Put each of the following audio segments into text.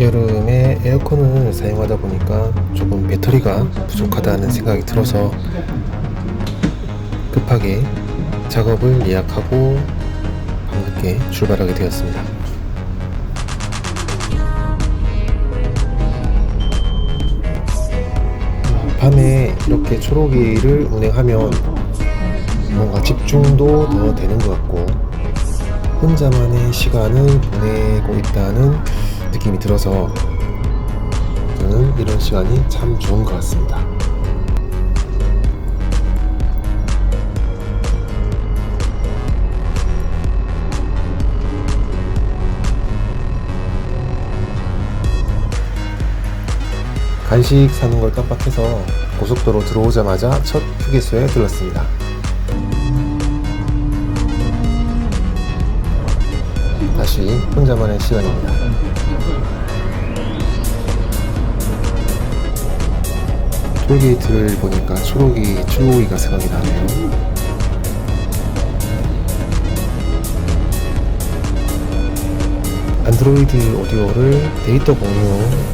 여름에 에어컨을 사용하다 보니까 조금 배터리가 부족하다는 생각이 들어서 급하게 작업을 예약하고 밤늦게 출발하게 되었습니다. 밤에 이렇게 초록이를 운행하면 뭔가 집중도 더 되는 것 같고 혼자만의 시간을 보내고 있다는 느낌이 들어서 저는 이런 시간이 참 좋은 것 같습니다. 간식 사는 걸 깜빡해서 고속도로 들어오자마자 첫 휴게소에 들렀습니다. 다시 혼자만의 시간입니다. 톨게이트를 보니까 초록이 출고기가 생각이 나네요. 안드로이드 오디오를 데이터 공유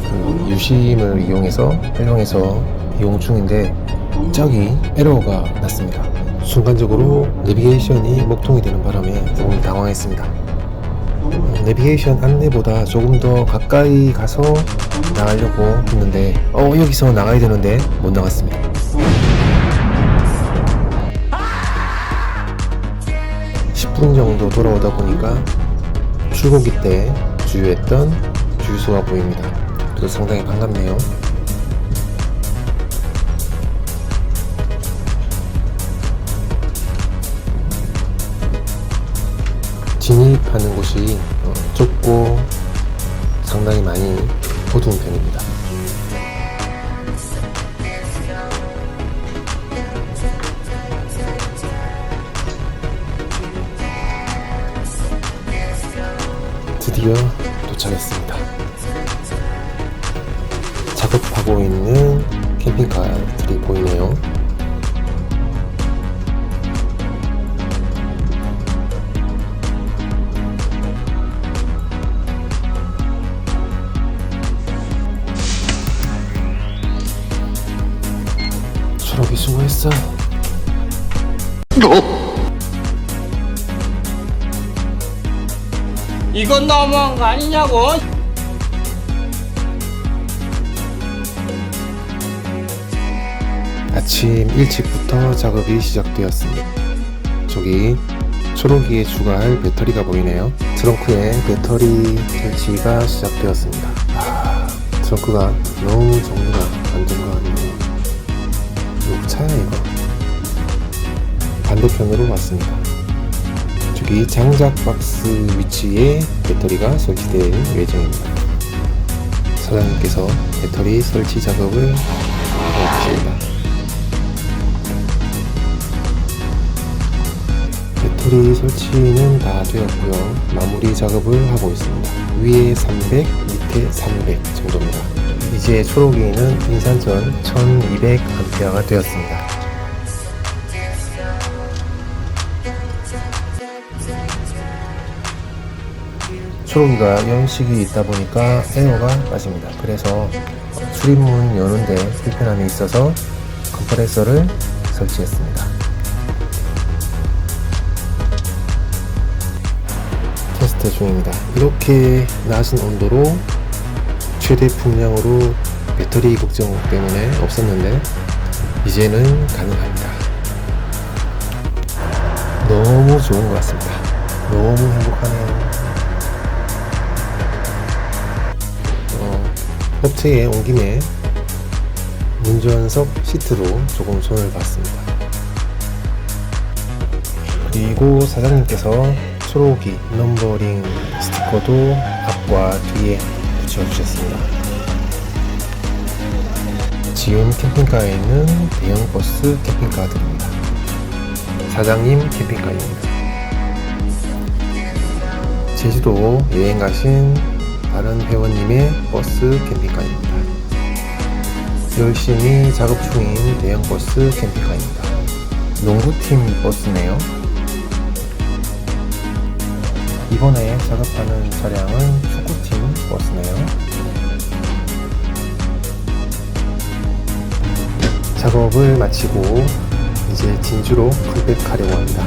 그 유심을 이용해서 활용해서 이용 중인데 갑자기 에러가 났습니다. 순간적으로 내비게이션이 먹통이 되는 바람에 조금 당황했습니다. 내비게이션 안내보다 조금 더 가까이 가서 나가려고 했는데 어 여기서 나가야 되는데 못 나갔습니다. (10분) 정도 돌아오다 보니까 출고기 때 주유했던 주유소가 보입니다. 그래서 상당히 반갑네요. 하는 곳이 어, 좁고 상당히 많이 어두운 편입니다. 드디어 도착했습니다. 작업하고 있는 캠핑카들이 보이네요. 초록이 수고했어. 이건 너무한 거 아니냐고? 아침 일찍부터 작업이 시작되었습니다. 저기 초록이에 추가할 배터리가 보이네요. 트렁크에 배터리 설치가 시작되었습니다. 아, 트렁크가 너무 정리가 안된거 아니에요? 이거 차야 이거? 반대편으로 왔습니다. 저기 장작 박스 위치에 배터리가 설치될 예정입니다. 사장님께서 배터리 설치 작업을 하고 계십니다. 배터리 설치는 다 되었고요. 마무리 작업을 하고 있습니다. 위에 300, 밑에 300 정도입니다. 이제 초록이는 인산전 1200A가 되었습니다. 초록이가 연식이 있다 보니까 에어가 빠집니다. 그래서 출입문 여는데 불편함이 있어서 컴프레서를 설치했습니다. 테스트 중입니다. 이렇게 낮은 온도로 최대 풍량으로 배터리 걱정 때문에 없었는데 이제는 가능합니다. 너무 좋은 것 같습니다. 너무 행복하네요. 어, 업체에 온 김에 운전석 시트로 조금 손을 봤습니다. 그리고 사장님께서 초록이 넘버링 스티커도 앞과 뒤에 붙여주셨습니다. 지금 캠핑카에 있는 대형 버스 캠핑카들입니다. 사장님 캠핑카입니다. 제주도 여행 가신 다른 회원님의 버스 캠핑카입니다. 열심히 작업 중인 대형 버스 캠핑카입니다. 농구팀 버스네요. 이번에 작업하는 차량은 축구팀 버스네요. 작업을 마치고 이제 진주로 불백하려고 합니다.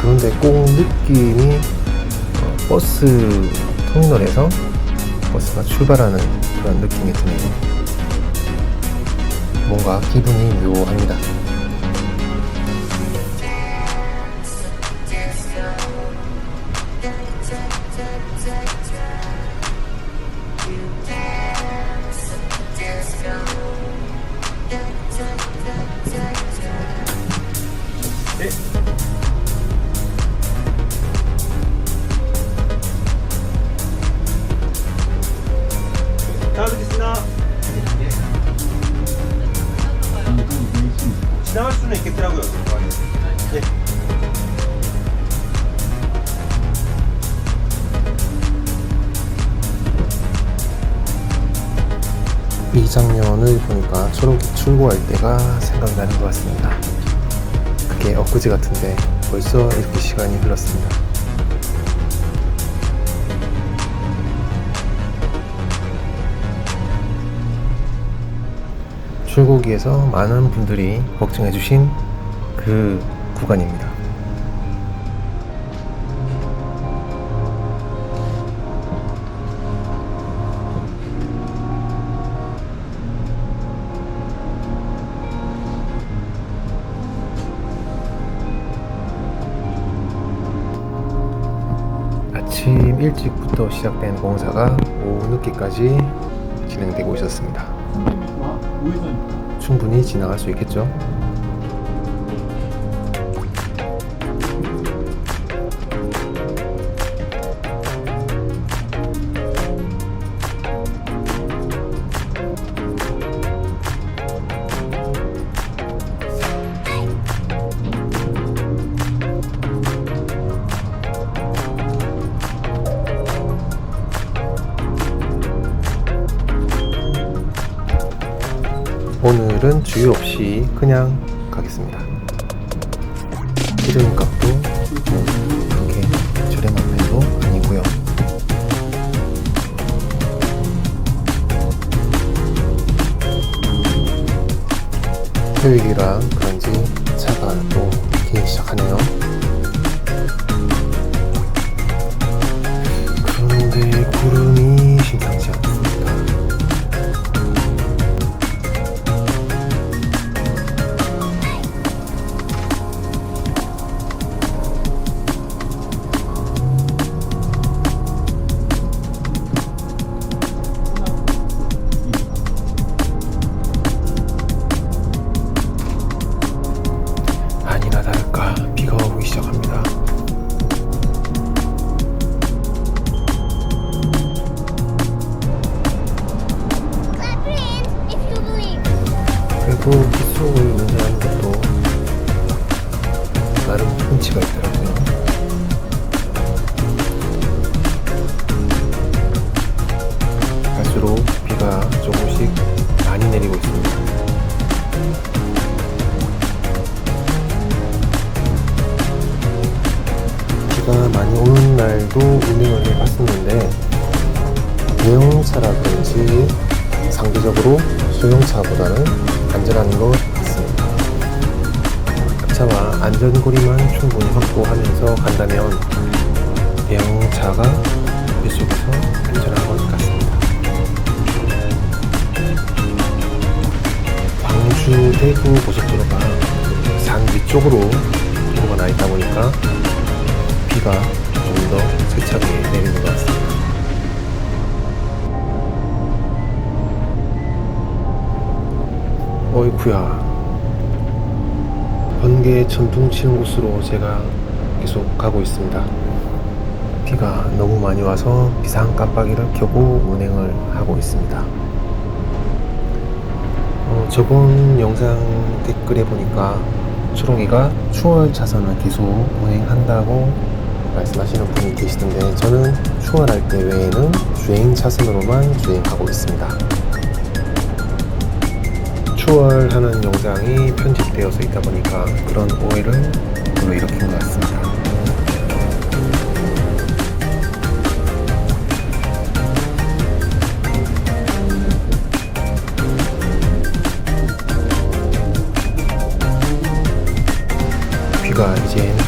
그런데 꼭 느낌이 어, 버스 터미널에서 버스가 출발하는 그런 느낌이 드네요. 뭔가 기분이 묘합니다. 이 장면을 보니까 초록이 출고할 때가 생각나는 것 같습니다. 그게 엊그제 같은데 벌써 이렇게 시간이 흘렀습니다. 출고기에서 많은 분들이 걱정해주신 그 구간입니다. 아침 일찍부터 시작된 공사가 오후 늦게까지 진행되고 있었습니다. 충분히 지나갈 수 있겠죠? 그냥 가겠습니다. 기름값도 뭐 그렇게 저렴한 편도 아니고요. 토요일이라 그런지 차가 또 막히기 시작하네요. 차와 안전거리만 충분히 확보하면서 간다면 대형차가 뱃속에서 안전한 것 같습니다. 광주 대구 고속도로가 산 위쪽으로 도로가 나 있다 보니까 비가 좀 더 세차게 내리는 것 같습니다. 어이쿠야 번개 전풍 치는 곳으로 제가 계속 가고 있습니다. 비가 너무 많이 와서 비상 깜빡이를 켜고 운행을 하고 있습니다. 어, 저번 영상 댓글에 보니까 초록이가 추월 차선을 계속 운행한다고 말씀하시는 분이 계시던데 저는 추월할 때 외에는 주행 차선으로만 주행하고 있습니다 캐주얼하는 영상이 편집되어서 있다 보니까 그런 오해를 일으킨 것 같습니다. 귀가 이제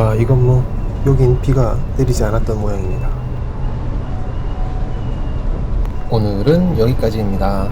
와 이건 뭐 여긴 비가 내리지 않았던 모양입니다. 오늘은 여기까지입니다.